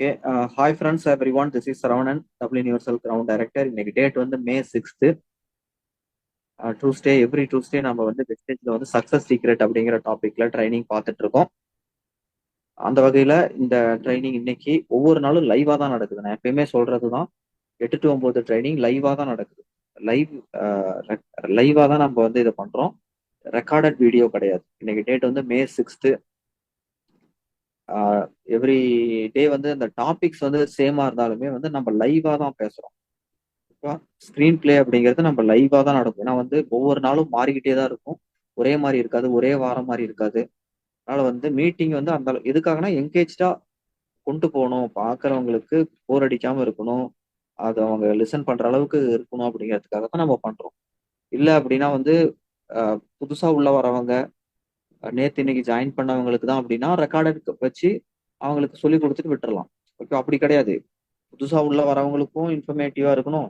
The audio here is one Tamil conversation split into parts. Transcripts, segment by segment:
Okay hi friends everyone this is Saravanan double universal ground director இன்னைக்கு டேட் வந்து May sixth Tuesday every Tuesday நம்ம வந்து வெஸ்டேஜில் வந்து சக்ஸஸ் சீக்ரெட் அப்படிங்கிற டாப்பிக்கில் ட்ரைனிங் பார்த்துட்டு இருக்கோம். அந்த வகையில இந்த ட்ரைனிங் இன்னைக்கு ஒவ்வொரு நாளும் லைவாக தான் நடக்குது. நான் எப்பயுமே சொல்றது தான் எட்டு டு ஒம்பது ட்ரைனிங் லைவாக தான் நடக்குது. லைவ் லைவாக uh, தான் நம்ம வந்து இதை பண்றோம். ரெக்கார்டட் வீடியோ கிடையாது. இன்னைக்கு டேட் வந்து மே சிக்ஸ்த்து எவ்ரி டே வந்து அந்த டாபிக்ஸ் வந்து சேமா இருந்தாலுமே வந்து நம்ம லைவா தான் பேசுறோம். ஸ்க்ரீன் பிளே அப்படிங்கிறது நம்ம லைவா தான் நடக்கும். ஏன்னா வந்து ஒவ்வொரு நாளும் மாறிக்கிட்டே தான் இருக்கும். ஒரே மாதிரி இருக்காது ஒரே வாரம் மாதிரி இருக்காது. அதனால வந்து மீட்டிங் வந்து அந்த எதுக்காகனா என்கேஜா கொண்டு போகணும். பாக்குறவங்களுக்கு போர் அடிக்காம இருக்கணும். அது அவங்க லிசன் பண்ற அளவுக்கு இருக்கணும் அப்படிங்கிறதுக்காக தான் நம்ம பண்றோம். இல்லை அப்படின்னா வந்து புதுசா உள்ள வரவங்க நேற்று இன்னைக்கு ஜாயின் பண்ணவங்களுக்கு தான் அப்படின்னா ரெக்கார்டட் வச்சு அவங்களுக்கு சொல்லி கொடுத்துட்டு விட்டுறலாம். ஓகே அப்படி கிடையாது. புதுசா உள்ள வரவங்களுக்கும் இன்ஃபர்மேட்டிவா இருக்கணும்.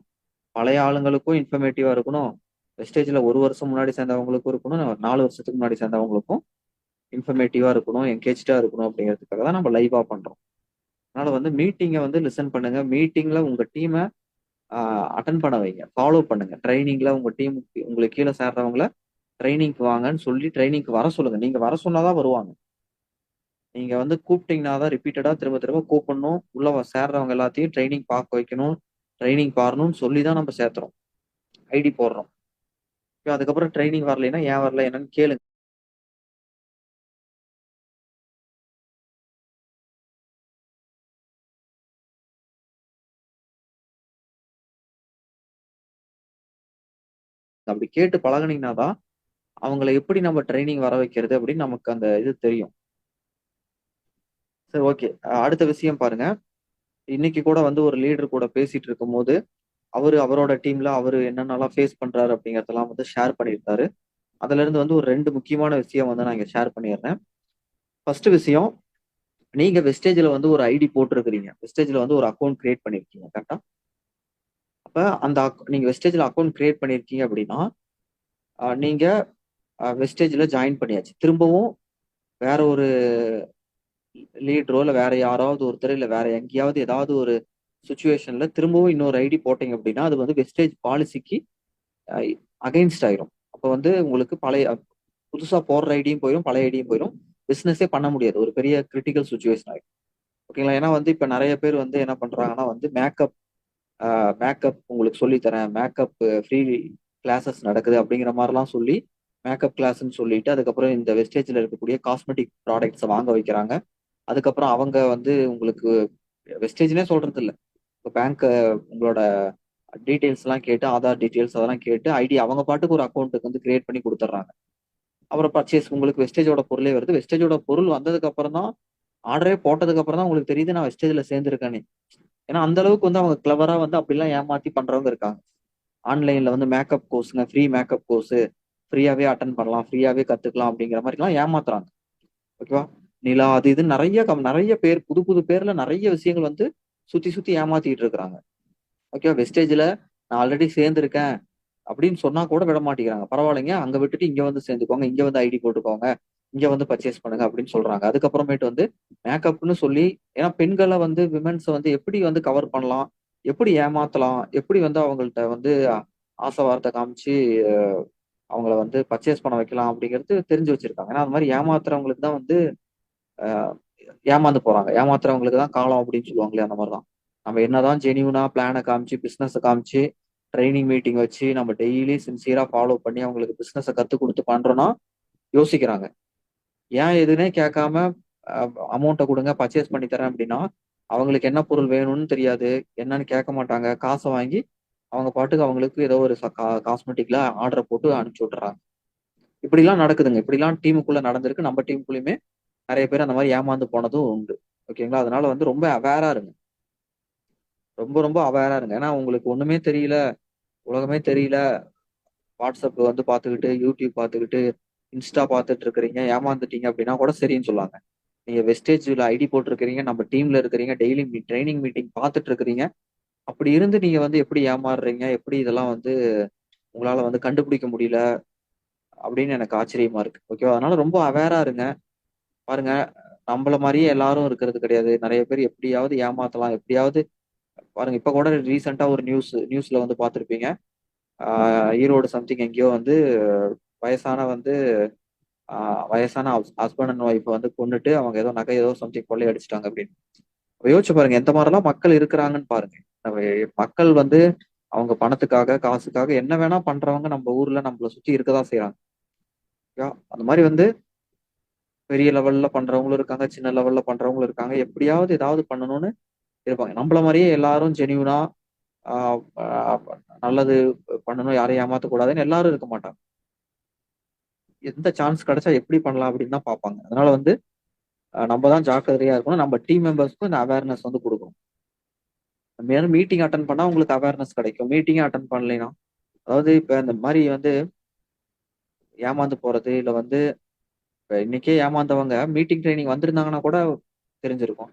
பழைய ஆளுங்களுக்கும் இன்ஃபர்மேட்டிவா இருக்கணும். வெஸ்டேஜ்ல ஒரு வருஷம் முன்னாடி சேர்ந்தவங்களுக்கும் இருக்கணும். நாலு வருஷத்துக்கு முன்னாடி சேர்ந்தவங்களுக்கும் இன்ஃபர்மேட்டிவா இருக்கணும் என்கேஜா இருக்கணும் அப்படிங்கிறதுக்காக தான் நம்ம லைவா பண்றோம். அதனால வந்து மீட்டிங்கை வந்து லிசன் பண்ணுங்க. மீட்டிங்ல உங்க டீமை அட்டன் பண்ண வைங்க. ஃபாலோ பண்ணுங்க. ட்ரைனிங்ல உங்க டீம் உங்களுக்கு கீழே சேர்றவங்களை ட்ரைனிங்க்கு வாங்கன்னு சொல்லி ட்ரைனிங்க்கு வர சொல்லுங்க. நீங்க வர சொன்னாதான் வருவாங்க. நீங்க வந்து கூப்பிட்டீங்கன்னா தான் ரிப்பீட்டடா திரும்ப திரும்ப கூப்பிடணும். உள்ள சேர்றவங்க எல்லாத்தையும் ட்ரைனிங் பார்க்க வைக்கணும். ட்ரைனிங் பாரணும்னு சொல்லி தான் நம்ம சேர்த்துறோம். ஐடி போடுறோம். அதுக்கப்புறம் ட்ரைனிங் வரலைன்னா ஏன் வரல என்னன்னு கேளுங்க. அப்படி கேட்டு பழகினீங்கன்னா தான் அவங்கள எப்படி நம்ம ட்ரைனிங் வர வைக்கிறது அப்படின்னு நமக்கு அந்த இது தெரியும். சரி ஓகே அடுத்த விஷயம் பாருங்க. இன்னைக்கு கூட வந்து ஒரு லீடர் கூட பேசிட்டு இருக்கும் போது அவரு அவரோட டீம்ல அவரு என்னென்னலாம் ஃபேஸ் பண்றாரு அப்படிங்கறதெல்லாம் வந்து ஷேர் பண்ணியிருந்தாரு அதுல இருந்து வந்து ஒரு ரெண்டு முக்கியமான விஷயம் வந்து நான் இங்க ஷேர் பண்ணிடுறேன். ஃபர்ஸ்ட் விஷயம் நீங்க வெஸ்டேஜ்ல வந்து ஒரு ஐடி போட்டிருக்கிறீங்க. வெஸ்டேஜ்ல வந்து ஒரு அக்கௌண்ட் கிரியேட் பண்ணிருக்கீங்க கரெக்டா அப்ப அந்த நீங்க வெஸ்டேஜ்ல அக்கௌண்ட் கிரியேட் பண்ணிருக்கீங்க அப்படின்னா நீங்க வெஸ்டேஜில் ஜாயின் பண்ணியாச்சு. திரும்பவும் வேற ஒரு லீடரோ இல்லை வேற யாராவது ஒருத்தர் இல்லை வேற எங்கேயாவது ஏதாவது ஒரு சுச்சுவேஷனில் திரும்பவும் இன்னொரு ஐடி போட்டீங்க அப்படின்னா அது வந்து வெஸ்டேஜ் பாலிசிக்கு அகைன்ஸ்ட் ஆயிரும். அப்போ வந்து உங்களுக்கு பழைய புதுசாக போடுற ஐடியும் போயிடும் பழைய ஐடியும் போயிடும் பிஸ்னஸே பண்ண முடியாது. ஒரு பெரிய கிரிட்டிக்கல் சுச்சுவேஷன் ஆயிடும் ஓகேங்களா ஏன்னா வந்து இப்போ நிறைய பேர் வந்து என்ன பண்ணுறாங்கன்னா வந்து மேக்கப் மேக்கப் உங்களுக்கு சொல்லித்தரேன் மேக்கப் ஃப்ரீ கிளாஸஸ் நடக்குது அப்படிங்கிற மாதிரிலாம் சொல்லி மேக்கப் கிளாஸ்ன்னு சொல்லிட்டு அதுக்கப்புறம் இந்த வெஸ்டேஜில் இருக்கக்கூடிய காஸ்மெட்டிக் ப்ராடக்ட்ஸை வாங்க வைக்கிறாங்க. அதுக்கப்புறம் அவங்க வந்து உங்களுக்கு வெஸ்டேஜ்னே சொல்றது இல்லை. இப்போ பேங்க்கு உங்களோட டீட்டெயில்ஸ்லாம் கேட்டு ஆதார் டீட்டெயில்ஸ் அதெல்லாம் கேட்டு ஐடி அவங்க பாட்டுக்கு ஒரு அக்கௌண்ட்டுக்கு வந்து கிரியேட் பண்ணி கொடுத்துட்றாங்க. அப்புறம் பர்ச்சேஸ் உங்களுக்கு வெஸ்டேஜோட பொருளே வருது. வெஸ்டேஜோட பொருள் வந்ததுக்கு அப்புறம் தான் ஆர்டரே போட்டதுக்கு அப்புறம் தான் உங்களுக்கு தெரியுது நான் வெஸ்டேஜில் சேர்ந்துருக்கேன்னு ஏன்னா அந்த அளவுக்கு வந்து அவங்க கிளவரா வந்து அப்படிலாம் ஏமாத்தி பண்றவங்க இருக்காங்க. ஆன்லைன்ல வந்து மேக்கப் கோர்ஸுங்க ஃப்ரீ மேக்கப் கோர்ஸு ஃப்ரீயாவே அட்டன் பண்ணலாம் ஃப்ரீயாவே கத்துக்கலாம் அப்படிங்கிற மாதிரிலாம் ஏமாத்துறாங்க. ஓகேவா நிலா அது இது நிறைய நிறைய பேர் புது புது பேர்ல நிறைய விஷயங்கள் வந்து சுத்தி சுத்தி ஏமாத்திட்டு இருக்கிறாங்க. ஓகேவா வெஸ்டேஜ்ல நான் ஆல்ரெடி சேர்ந்துருக்கேன் அப்படின்னு சொன்னா கூட விட மாட்டேங்கிறாங்க. பரவாயில்லைங்க அங்க விட்டுட்டு இங்க வந்து சேர்ந்துக்கோங்க இங்க வந்து ஐடி போட்டுக்கோங்க இங்க வந்து பர்ச்சேஸ் பண்ணுங்க அப்படின்னு சொல்றாங்க. அதுக்கப்புறமேட்டு வந்து மேக்கப்னு சொல்லி ஏன்னா பெண்களை வந்து விமென்ஸை வந்து எப்படி வந்து கவர் பண்ணலாம் எப்படி ஏமாத்தலாம் எப்படி வந்து அவங்கள்ட்ட வந்து ஆசை வார்த்தை காமிச்சு அவங்கள வந்து பர்ச்சேஸ் பண்ண வைக்கலாம் அப்படிங்கிறது தெரிஞ்சு வச்சிருக்காங்க. ஏன்னா அது மாதிரி ஏமாத்துறவங்களுக்கு தான் வந்து ஏமாந்து போறாங்க. ஏமாத்துறவங்களுக்கு தான் காலம் அப்படின்னு சொல்லுவாங்களே அந்த மாதிரி தான். நம்ம என்னதான் ஜெனியூனா பிளானை காமிச்சு பிஸ்னஸை காமிச்சு ட்ரைனிங் மீட்டிங் வச்சு நம்ம டெய்லி சின்சியரா ஃபாலோ பண்ணி அவங்களுக்கு பிஸ்னஸை கத்து கொடுத்து பண்றோம்னா யோசிக்கிறாங்க. ஏன் எதுனே கேட்காம அமௌண்ட்டை கொடுங்க பர்ச்சேஸ் பண்ணி தரேன் அப்படின்னா அவங்களுக்கு என்ன பொருள் வேணும்னு தெரியாது. என்னன்னு கேட்க மாட்டாங்க. காசை வாங்கி அவங்க பாட்டுக்கு அவங்களுக்கு ஏதோ ஒரு காஸ்மெட்டிக்ல ஆர்டரை போட்டு அனுப்பிச்சு விட்டுறாங்க. இப்படிலாம் நடக்குதுங்க. இப்படிலாம் டீமுக்குள்ள நடந்திருக்கு. நம்ம டீமுக்குள்ளயுமே நிறைய பேர் அந்த மாதிரி ஏமாந்து போனதும் உண்டு. ஓகேங்களா? அதனால வந்து ரொம்ப அவேரா இருங்க. ரொம்ப ரொம்ப அவேரா இருங்க. ஏன்னா உங்களுக்கு ஒண்ணுமே தெரியல. உலகமே தெரியல. வாட்ஸ்அப் வந்து பார்த்துக்கிட்டு யூடியூப் பார்த்துக்கிட்டு இன்ஸ்டா பார்த்துட்டு இருக்கிறீங்க ஏமாந்துட்டீங்க அப்படின்னா கூட சரின்னு சொல்லுவாங்க. நீங்க வெஸ்டேஜ்ல ஐடி போட்டிருக்கிறீங்க நம்ம டீம்ல இருக்கிறீங்க டெய்லி ட்ரைனிங் மீட்டிங் பார்த்துட்டு இருக்கிறீங்க அப்படி இருந்து நீங்க வந்து எப்படி ஏமாறுறீங்க எப்படி இதெல்லாம் வந்து உங்களால வந்து கண்டுபிடிக்க முடியல அப்படின்னு எனக்கு ஆச்சரியமா இருக்கு ஓகேவா அதனால ரொம்ப அவேரா இருங்க பாருங்க நம்மள மாதிரியே எல்லாரும் இருக்கிறது கிடையாது. நிறைய பேர் எப்படியாவது ஏமாத்தலாம். எப்படியாவது பாருங்க இப்ப கூட ரீசெண்டா ஒரு நியூஸ் நியூஸ்ல வந்து பார்த்துருப்பீங்க ஈரோடு சம்திங் எங்கேயோ வந்து வயசான வந்து வயசான ஹஸ் ஹஸ்பண்ட் அண்ட் ஒய்ஃப் வந்து கொண்டுட்டு அவங்க ஏதோ நகை ஏதோ சம்திங் கொள்ளையடிச்சுட்டாங்க அப்படின்னு. யோசிச்சு பாருங்க எந்த மாதிரிலாம் மக்கள் இருக்கிறாங்கன்னு பாருங்க. நம்ம மக்கள் வந்து அவங்க பணத்துக்காக, காசுக்காக என்ன வேணா பண்றவங்க நம்ம ஊர்ல நம்மள சுத்தி இருக்கதான் செய்யறாங்க அந்த மாதிரி வந்து பெரிய லெவல்ல பண்றவங்களும் இருக்காங்க. சின்ன லெவல்ல பண்றவங்களும் இருக்காங்க. எப்படியாவது ஏதாவது பண்ணணும்னு இருப்பாங்க. நம்மள மாதிரியே எல்லாரும் ஜெனியூனா நல்லது பண்ணணும், யாரையும் ஏமாத்தக்கூடாதுன்னு எல்லாரும் இருக்க மாட்டாங்க. எந்த சான்ஸ் கிடைச்சா எப்படி பண்ணலாம் அப்படின்னு தான் பார்ப்பாங்க. அதனால வந்து நம்ம தான் ஜாக்கிரதையா இருக்கணும். நம்ம டீம் மெம்பர்ஸ்க்கும் இந்த அவேர்னஸ் வந்து கொடுக்கும் மேலும் மீட்டிங் அட்டன் பண்ணா உங்களுக்கு அவேர்னஸ் கிடைக்கும். மீட்டிங்கே அட்டன் பண்ணலைன்னா, அதாவது இப்ப இந்த மாதிரி வந்து ஏமாந்து போறது, இல்ல வந்து இப்ப இன்னைக்கே ஏமாந்தவங்க மீட்டிங் ட்ரைனிங் வந்திருந்தாங்கன்னா கூட தெரிஞ்சிருக்கும்.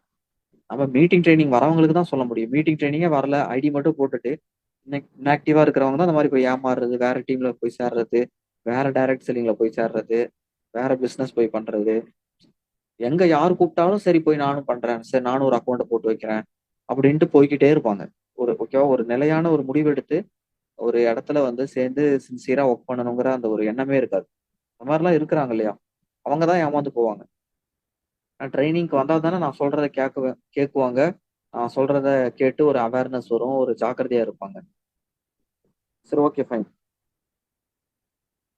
நம்ம மீட்டிங் ட்ரைனிங் வரவங்களுக்கு தான் சொல்ல முடியும். மீட்டிங் ட்ரைனிங்கே வரல, ஐடி மட்டும் போட்டுட்டு இன்ஆக் இருக்கிறவங்க தான் இந்த மாதிரி போய் ஏமாறுறது, வேற டீம்ல போய் சேர்றது, வேற டைரக்ட் செல்லிங்ல போய் சேர்றது, வேற பிசினஸ் போய் பண்றது. எங்க யார் கூப்பிட்டாலும் சரி போய் நானும் பண்றேன். சரி நானும் ஒரு அக்கௌண்ட்டை போட்டு வைக்கிறேன். அப்படின்ட்டு போய்க்கிட்டே இருப்பாங்க. ஒரு ஓகேவா ஒரு நிலையான ஒரு முடிவெடுத்து ஒரு இடத்துல வந்து சேர்ந்து சின்சியரா ஒர்க் பண்ணணுங்கிற அந்த ஒரு எண்ணமே இருக்காது. அந்த மாதிரிலாம் இருக்கிறாங்க இல்லையா? அவங்க தான் ஏமாந்து போவாங்க. நான் ட்ரைனிங்க்கு வந்தால் தானே நான் சொல்றத கேட்குவேன் கேட்குவாங்க நான் சொல்றத கேட்டு ஒரு அவேர்னஸ் வரும். ஒரு ஜாக்கிரதையா இருப்பாங்க. சரி ஓகே ஃபைன்.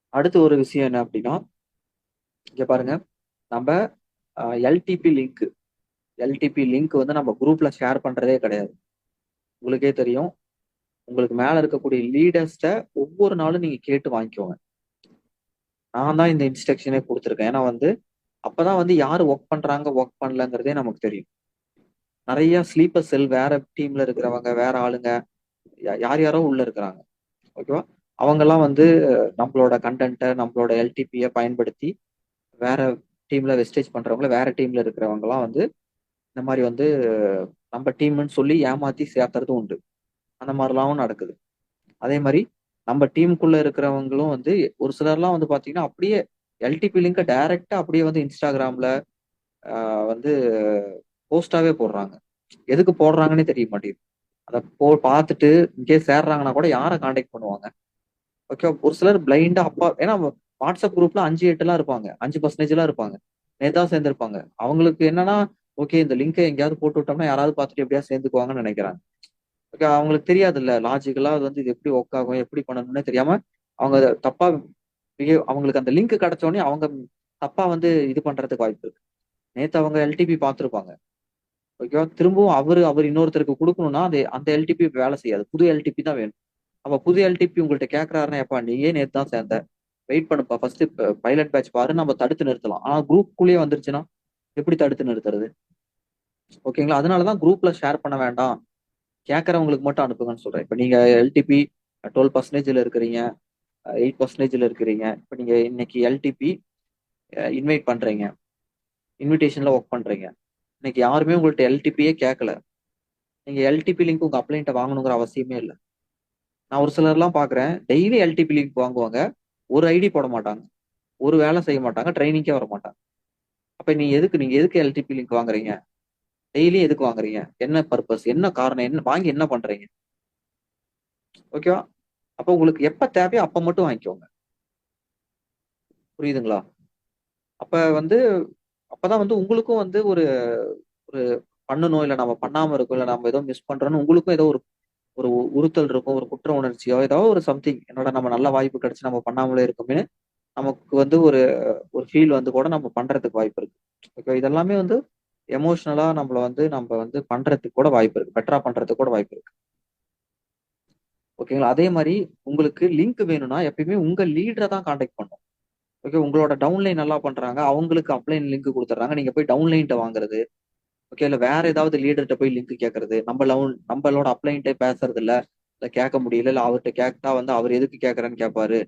அடுத்து ஒரு விஷயம் என்ன அப்படின்னா, இங்க பாருங்க. நம்ம எல்டிபி லிங்க் எல்டிபி லிங்க் வந்து நம்ம குரூப்ல ஷேர் பண்றதே கிடையாது. உங்களுக்கே தெரியும். உங்களுக்கு மேல இருக்கக்கூடிய லீடர்ஸ்ட்ட ஒவ்வொரு நாளும் நீங்க கேட்டு வாங்கிக்கோங்க. நான் தான் இந்த இன்ஸ்ட்ரக்ஷனே கொடுத்துருக்கேன் ஏன்னா வந்து அப்பதான் வந்து யார் ஒர்க் பண்றாங்க, ஒர்க் பண்ணலங்கிறதே நமக்கு தெரியும். நிறைய ஸ்லீப்பர் செல் வேற டீம்ல இருக்கிறவங்க, வேற ஆளுங்க யா யார் யாரோ உள்ள இருக்கிறாங்க. ஓகேவா? அவங்கெல்லாம் வந்து நம்மளோட கண்டென்ட்டை நம்மளோட எல்டிபியை பயன்படுத்தி வேற டீம்ல வெஸ்டேஜ் பண்றவங்கள வேற டீம்ல இருக்கிறவங்கலாம் வந்து இந்த மாதிரி வந்து நம்ம டீம்னு சொல்லி ஏமாத்தி சேர்த்துறதும் உண்டு. அந்த மாதிரிலாம் நடக்குது. அதே மாதிரி நம்ம டீமுக்குள்ள இருக்கிறவங்களும் வந்து ஒரு சிலர்லாம் வந்து பாத்தீங்கன்னா அப்படியே எல்டிபி லிங்க்க டைரக்டா அப்படியே வந்து இன்ஸ்டாகிராம்ல வந்து போஸ்டாவே போடுறாங்க. எதுக்கு போடுறாங்கன்னே தெரிய மாட்டேங்குது. அதை போ பார்த்துட்டு இங்கே சேர்றாங்கன்னா கூட யாரை காண்டாக்ட் பண்ணுவாங்க? ஓகே ஒரு சிலர் பிளைண்டா அப்பா ஏன்னா வாட்ஸ்அப் குரூப்ல 5, 8லாம் இருப்பாங்க. அஞ்சு பர்சன்டேஜ் எல்லாம் இருப்பாங்க. நேதா சேர்ந்திருப்பாங்க. அவங்களுக்கு என்னன்னா, ஓகே இந்த லிங்கை எங்கேயாவது போட்டு விட்டோம்னா யாராவது பார்த்துட்டு எப்படியாவது சேர்ந்துக்குவாங்கன்னு நினைக்கிறாங்க ஓகே அவங்களுக்கு தெரியாதுல்ல. லாஜிக்கலா அது வந்து இது எப்படி ஒர்க் ஆகும், எப்படி பண்ணணும்னே தெரியாம அவங்க தப்பா பிஹேவ் அவங்களுக்கு அந்த லிங்க் கிடைச்சோடனே அவங்க தப்பா வந்து இது பண்றதுக்கு வாய்ப்பு இருக்கு. நேத்து அவங்க எல்டிபி பார்த்துருப்பாங்க ஓகேவா? திரும்பவும் அவர் அவர் இன்னொருத்தருக்கு கொடுக்கணும்னா அது அந்த எல்டிபி வேலை செய்யாது. புது எல்டிபி தான் வேணும். அப்ப புது எல்டிபி உங்கள்ட்ட கேட்கறாருன்னா "எப்பா நீயே நேத்து தான் சேர்ந்த. வெயிட் பண்ணுப்பா. ஃபர்ஸ்ட் பைலட் பேட்ச் பாரு நம்ம தடுத்து நிறுத்தலாம்." ஆனா குரூப்குள்ளேயே வந்துருச்சுன்னா, எப்படி தடுத்து நிறுத்துறது? ஓகேங்களா? அதனால தான் குரூப்ல ஷேர் பண்ண வேண்டாம். கேட்கிறவங்களுக்கு மட்டும் அனுப்புங்கன்னு சொல்றேன். இப்போ நீங்க எல்டிபி டுவெல் பர்சன்டேஜில் இருக்கிறீங்க. எயிட் பர்சன்டேஜில் இருக்கிறீங்க. இப்போ நீங்க இன்னைக்கு எல்டிபி இன்வைட் பண்றீங்க. இன்விடேஷன்ல ஒர்க் பண்றீங்க. இன்னைக்கு யாருமே உங்கள்கிட்ட எல்டிபியே கேட்கல. நீங்க எல்டிபி லிங்க் உங்க அப்ளைண்ட்டை வாங்கணுங்கிற அவசியமே இல்லை நான் ஒரு சிலர்லாம் பார்க்குறேன். டெய்லி எல்டிபி லிங்க் வாங்குவாங்க. ஒரு ஐடி போட மாட்டாங்க. ஒரு வேலை செய்ய மாட்டாங்க. ட்ரைனிங்கே வர மாட்டாங்க அப்ப நீ எதுக்கு நீங்க எதுக்கு எல்டிபி லிங்க் வாங்குறீங்க? டெய்லி எதுக்கு வாங்குறீங்க? என்ன பர்பஸ் என்ன காரணம்? என்ன வாங்கி என்ன பண்றீங்க? ஓகேவா? அப்ப உங்களுக்கு எப்ப தேவையோ அப்ப மட்டும் வாங்கிக்கோங்க. புரியுதுங்களா? அப்ப வந்து அப்பதான் வந்து உங்களுக்கும் வந்து ஒரு ஒரு பண்ணணும், இல்லை நம்ம பண்ணாம இருக்கோம், இல்லை நம்ம ஏதோ மிஸ் பண்றோம்னு உங்களுக்கும் ஏதோ ஒரு ஒரு உறுத்தல் இருக்கும். ஒரு குற்ற உணர்ச்சியோ, ஏதோ ஒரு சம்திங் என்னோட நம்ம நல்ல வாய்ப்பு கிடைச்சு நம்ம பண்ணாமலே இருக்கோமேன்னு நமக்கு வந்து ஒரு ஒரு ஃபீல் வந்து கூட நம்ம பண்றதுக்கு வாய்ப்பு இருக்கு. ஓகே இதெல்லாமே வந்து எமோஷனலா நம்மள வந்து நம்ம வந்து பண்றதுக்கு கூட வாய்ப்பு இருக்கு. பெட்டரா பண்றதுக்கு கூட வாய்ப்பு இருக்கு. ஓகேங்களா? அதே மாதிரி உங்களுக்கு லிங்க் வேணும்னா எப்பயுமே உங்க லீடரை தான் கான்டாக்ட் பண்ணும் ஓகே உங்களோட டவுன்லைன் நல்லா பண்றாங்க. அவங்களுக்கு அப்ளைன் லிங்க் கொடுத்துட்றாங்க நீங்க போய் டவுன்லைன்ட்ட வாங்குறது. ஓகே இல்ல வேற ஏதாவது லீடர்கிட்ட போய் லிங்க் கேட்கறது. நம்ம லவுன் நம்மளோட அப்ளைன்ட்டே பேசுறது இல்ல. இல்ல கேட்க முடியல. இல்ல அவர்ட்ட கேட்டா வந்து அவர் எதுக்கு கேட்கறேன்னு கேட்பாரு.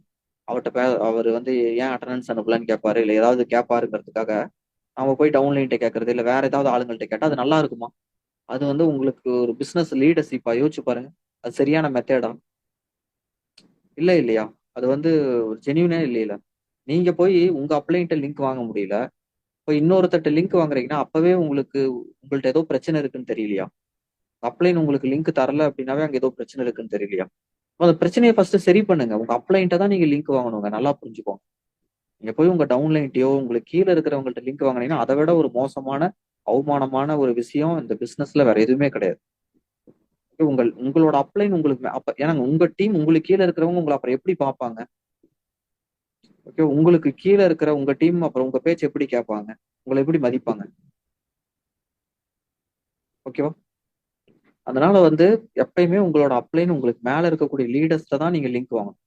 அவர்ட்ட பே அவர் வந்து ஏன் அட்டண்டன்ஸ் அனுப்பலன்னு கேட்பாரு. இல்ல ஏதாவது கேட்பாருங்கிறதுக்காக அவங்க போய் டவுன்லைன்ட்ட கேட்கறது, இல்லை வேற ஏதாவது ஆளுங்கள்ட்ட கேட்டா அது நல்லா இருக்குமா? அது வந்து உங்களுக்கு ஒரு பிஸ்னஸ் லீடர்ஷிப்பா யோசிச்சு பாருங்க. அது சரியான மெத்தேடா? இல்லை இல்லையா? அது வந்து ஒரு ஜென்யூனே இல்லையில நீங்க போய் உங்க அப்ளைன்ட்ட லிங்க் வாங்க முடியல. இப்போ இன்னொருத்தட்ட லிங்க் வாங்குறீங்கன்னா அப்பவே உங்களுக்கு உங்கள்ட்ட ஏதோ பிரச்சனை இருக்குன்னு தெரியலையா அப்ளைன் உங்களுக்கு லிங்க் தரல அப்படின்னாவே அங்கே ஏதோ பிரச்சனை இருக்குன்னு தெரியலையா அந்த பிரச்சனையை ஃபர்ஸ்ட் சரி பண்ணுங்க உங்க அப்ளைன்ட்ட தான் நீங்க லிங்க் வாங்கணுங்க நல்லா புரிஞ்சுக்கோங்க நீங்க போய் உங்க டவுன்லைன்ட்டையோ உங்களுக்கு கீழே இருக்கிறவங்கள்ட்ட லிங்க் வாங்கினீங்கன்னா அதை விட ஒரு மோசமான அவமானமான ஒரு விஷயம் இந்த பிசினஸ்ல வேற எதுவுமே கிடையாது. உங்கள் உங்களோட அப்ளைன் உங்களுக்கு அப்ப ஏன்னா உங்க டீம் உங்களுக்கு கீழே இருக்கிறவங்க உங்களை அப்புறம் எப்படி பார்ப்பாங்க? ஓகே உங்களுக்கு கீழே இருக்கிற உங்க டீம் அப்புறம் உங்க பேச்சு எப்படி கேட்பாங்க? உங்களை எப்படி மதிப்பாங்க? ஓகேவா அதனால வந்து எப்பயுமே உங்களோட அப்ளைன் உங்களுக்கு மேல இருக்கக்கூடிய லீடர்ஸ்ல தான் நீங்க லிங்க் வாங்கணும்.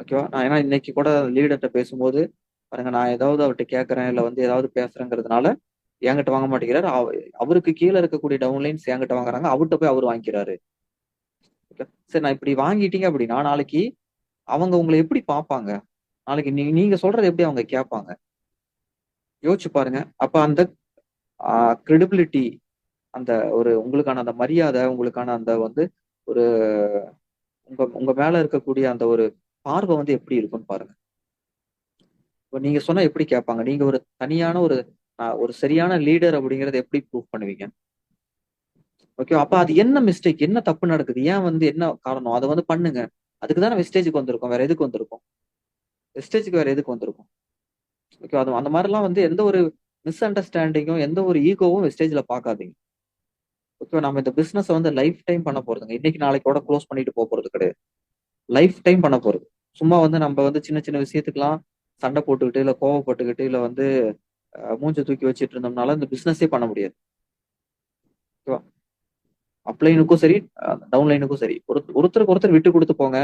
ஓகேவா நான் ஏன்னா இன்னைக்கு கூட லீடர்கிட்ட பேசும்போது பாருங்க நான் ஏதாவது அவர்கிட்ட கேட்கறேன் இல்லை வந்து ஏதாவது பேசுறேங்கிறதுனால என்கிட்ட வாங்க மாட்டேங்கிறாரு. அவருக்கு கீழே இருக்கக்கூடிய டவுன்லைன்ஸ் என்கிட்ட வாங்குறாங்க. அவர்கிட்ட போய் அவர் வாங்கிக்கிறாரு. சரி நான் இப்படி வாங்கிட்டீங்க அப்படின்னா நாளைக்கு அவங்க உங்களை எப்படி பார்ப்பாங்க? நாளைக்கு நீ நீங்க சொல்றது எப்படி அவங்க கேட்பாங்க? யோசிச்சு பாருங்க. அப்ப அந்த கிரெடிபிலிட்டி அந்த ஒரு உங்களுக்கான அந்த மரியாதை உங்களுக்கான அந்த வந்து ஒரு உங்க உங்க மேல இருக்கக்கூடிய அந்த ஒரு பார்வை வந்து எப்படி இருக்கும்னு பாருங்க. இப்போ நீங்க சொன்னா எப்படி கேட்பாங்க? நீங்க ஒரு தனியான ஒரு ஒரு சரியான லீடர் அப்படிங்கறத எப்படி ப்ரூவ் பண்ணுவீங்க? ஓகே அப்ப அது என்ன மிஸ்டேக் என்ன தப்பு நடக்குது? ஏன் வந்து என்ன காரணம்? அதை வந்து பண்ணுங்க. அதுக்கு தானே வெஸ்டேஜுக்கு வந்திருக்கோம். வேற எதுக்கு வந்திருக்கோம்? வெஸ்டேஜுக்கு வேற எதுக்கு வந்திருக்கும்? ஓகே அது அந்த மாதிரிலாம் வந்து எந்த ஒரு மிஸ் அண்டர்ஸ்டாண்டிங்கும் எந்த ஒரு ஈகோவும் வெஸ்டேஜ்ல பார்க்காதீங்க. ஓகே நம்ம இந்த பிசினஸ் வந்து லைஃப் டைம் பண்ண போறதுங்க. இன்னைக்கு நாளைக்கோட க்ளோஸ் பண்ணிட்டு போக போறது கிடையாது. லைஃப் டைம் பண்ண போறது. சும்மா வந்து நம்ம வந்து சின்ன சின்ன விஷயத்துக்கெல்லாம் சண்டை போட்டுக்கிட்டு இல்ல கோவப்பட்டுக்கிட்டு இல்ல வந்து மூஞ்ச தூக்கி வச்சுட்டு இருந்தோம்னால இந்த பிசினஸே பண்ண முடியாது. ஓகேவா? அப்லைனுக்கும் சரி டவுன்லைனுக்கும் சரி. ஒரு ஒருத்தருக்கு ஒருத்தர் விட்டு கொடுத்து போங்க.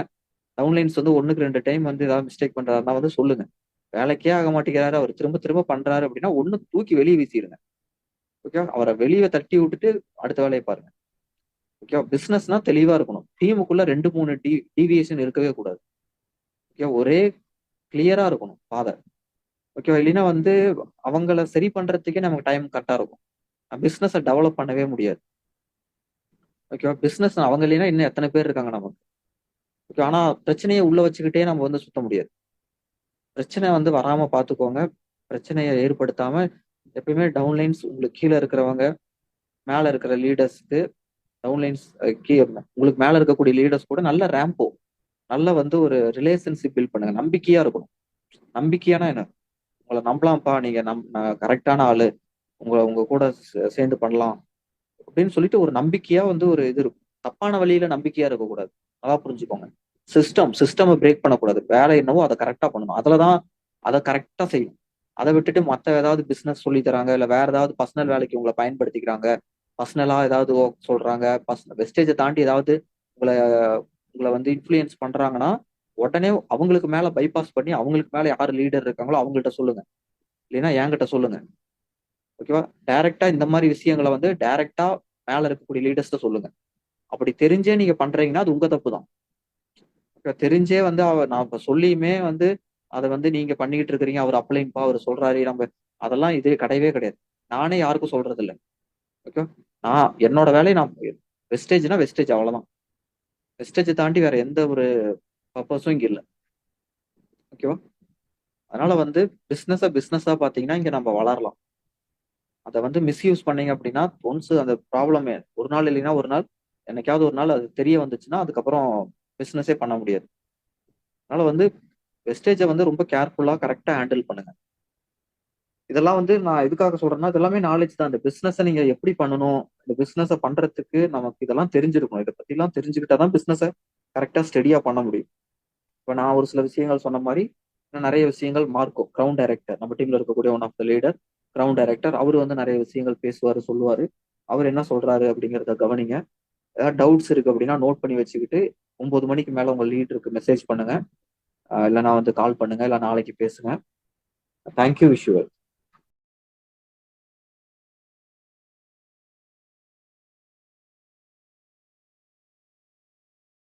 டவுன்லைன்ஸ் வந்து ஒண்ணுக்கு ரெண்டு டைம் வந்து ஏதாவது மிஸ்டேக் பண்றாருன்னா வந்து சொல்லுங்க. வேலைக்கே ஆக மாட்டேங்கிறாரு. அவர் திரும்ப திரும்ப பண்றாரு அப்படின்னா ஒண்ணு தூக்கி வெளியே வீசிடுங்க ஓகேவா? அவரை வெளியே தட்டி விட்டுட்டு அடுத்த வேலையை பாருங்க. ஓகேவா? பிசினஸ்னா தெளிவா இருக்கணும். டீமுக்குள்ள ரெண்டு மூணு டி டிவியேஷன் இருக்கவே கூடாது. ஓகே ஒரே கிளியரா இருக்கணும் பாதை ஓகேவா இல்லைன்னா வந்து அவங்கள சரி பண்றதுக்கே நமக்கு டைம் கரெக்டா இருக்கும். பிஸ்னஸை டெவலப் பண்ணவே முடியாது. ஓகேவா பிஸ்னஸ் அவங்க இல்லைன்னா இன்னும் எத்தனை பேர் இருக்காங்க நமக்கு? ஓகே ஆனா பிரச்சனையை உள்ள வச்சுக்கிட்டே நம்ம வந்து சுத்த முடியாது. பிரச்சனை வந்து வராம பாத்துக்கோங்க. பிரச்சனையை ஏற்படுத்தாம எப்பயுமே டவுன்லைன்ஸ் உங்களுக்கு கீழே இருக்கிறவங்க மேல இருக்கிற லீடர்ஸ்க்கு டவுன்லைன்ஸ் கீழே உங்களுக்கு மேல இருக்கக்கூடிய லீடர்ஸ் கூட நல்ல ரேம்போ நல்ல வந்து ஒரு ரிலேஷன்ஷிப் பில்ட் பண்ணுங்க. நம்பிக்கையா இருக்கணும். நம்பிக்கையான என்ன? உங்களை நம்பலாம்ப்பா. நீங்க நம் கரெக்டான ஆளு. உங்களை உங்க கூட சேர்ந்து பண்ணலாம். அப்படின்னு சொல்லிட்டு ஒரு நம்பிக்கையா வந்து ஒரு இது இருக்கும். தப்பான வழியில நம்பிக்கையா இருக்கக்கூடாது. நல்லா புரிஞ்சுக்கோங்க. சிஸ்டம் சிஸ்டம் பிரேக் பண்ணக்கூடாது. வேலை என்னவோ அதை கரெக்டா பண்ணணும். அதுலதான் அதை கரெக்டா செய்யும் அதை விட்டுட்டு மத்த ஏதாவது பிசினஸ் சொல்லி தராங்க. இல்ல வேற ஏதாவது பர்சனல் வேலைக்கு உங்களை பயன்படுத்திக்கிறாங்க. பர்சனலா ஏதாவது ஒர்க் சொல்றாங்க. பர்சனல் வெஸ்டேஜை தாண்டி ஏதாவது உங்களை உங்களை வந்து இன்ஃப்ளூயன்ஸ் பண்றாங்கன்னா உடனே அவங்களுக்கு மேல பைபாஸ் பண்ணி அவங்களுக்கு மேல யார் லீடர் இருக்காங்களோ அவங்கள்ட்ட சொல்லுங்க. இல்லைன்னா என்கிட்ட சொல்லுங்க. ஓகேவா டைரக்டா இந்த மாதிரி விஷயங்களை வந்து டைரக்டா மேல இருக்கக்கூடிய லீடர்ஸ்ட சொல்லுங்க. அப்படி தெரிஞ்சே நீங்க பண்றீங்கன்னா அது உங்க தப்பு தான் தெரிஞ்சே வந்து அவ நான் இப்ப சொல்லியுமே வந்து அதை வந்து நீங்க பண்ணிக்கிட்டு இருக்கிறீங்க அவர் அப்ளைன்பா அவர் சொல்றாரு நம்ம அதெல்லாம் இது கிடையவே கிடையாது. நானே யாருக்கும் சொல்றது இல்லை ஓகே நான் என்னோட வேலையை நான் வெஸ்டேஜ்னா வெஸ்டேஜ் அவ்வளவுதான். வெஸ்டேஜை தாண்டி வேற எந்த ஒரு பர்பஸும் இங்கே இல்லை. ஓகேவா அதனால வந்து பிஸ்னஸா பிஸ்னஸா பார்த்தீங்கன்னா இங்கே நம்ம வளரலாம். அதை வந்து மிஸ்யூஸ் பண்ணீங்க அப்படின்னா ஒன்ஸ் அந்த ப்ராப்ளமே ஒரு நாள் இல்லைன்னா ஒரு நாள் என்னைக்காவது ஒரு நாள் அது தெரிய வந்துச்சுன்னா அதுக்கப்புறம் பிஸ்னஸே பண்ண முடியாது. அதனால வந்து வெஸ்டேஜை வந்து ரொம்ப கேர்ஃபுல்லாக கரெக்டாக ஹேண்டில் பண்ணுங்க. இதெல்லாம் வந்து நான் எதுக்காக சொல்றேன்னா இதெல்லாமே நாலேஜ் தான். இந்த பிசினஸை நீங்க எப்படி பண்ணணும்? இந்த பிசினஸை பண்றதுக்கு நமக்கு இதெல்லாம் தெரிஞ்சிருக்கணும். இதை பத்தி எல்லாம் தெரிஞ்சுக்கிட்டா தான் பிசினஸை கரெக்டா ஸ்டெடியா பண்ண முடியும். இப்போ நான் ஒரு சில விஷயங்கள் சொன்ன மாதிரி இன்னும் நிறைய விஷயங்கள் மார்க்கோ கிரவுண்ட் டைரக்டர் நம்ம டீம்ல இருக்கக்கூடிய one of the leader ground director அவர் வந்து நிறைய விஷயங்கள் பேசுவார் சொல்லுவார். அவர் என்ன சொல்றாரு அப்படிங்கிறத கவனிங்க. ஏதாவது டவுட்ஸ் இருக்கு அப்படின்னா நோட் பண்ணி வச்சுக்கிட்டு ஒன்பது மணிக்கு மேல உங்க லீடருக்கு மெசேஜ் பண்ணுங்க. நான் வந்து கால் பண்ணுங்க. இல்லை நாளைக்கு பேசுங்க. Thank you visual